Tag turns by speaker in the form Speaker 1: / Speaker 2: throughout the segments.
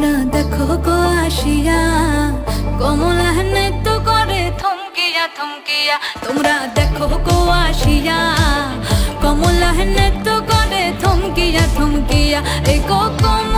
Speaker 1: তোমরা দেখো গো আসিয়া। কমলা নেত করে থমকিয়া থমকিয়া, তোমরা দেখো গো আসিয়া। কমলা নেত করে থমকিয়া থমকিয়া এ গো কমলা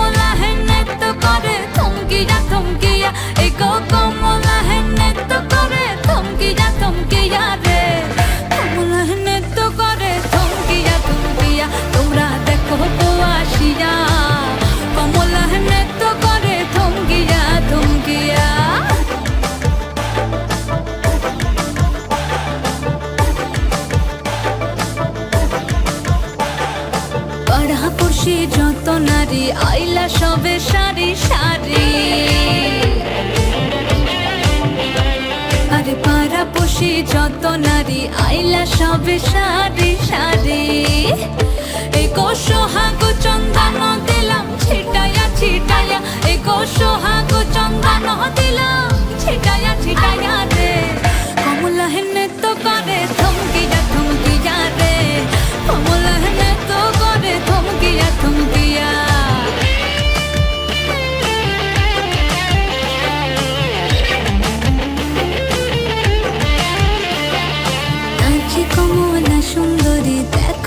Speaker 1: পড়শি যত নারী, আইলা সবে সারি সারি। আরে পাড়া পড়শি যত নারী, আইলা সবে সারি সারি। এই কোষহাগ চন্দন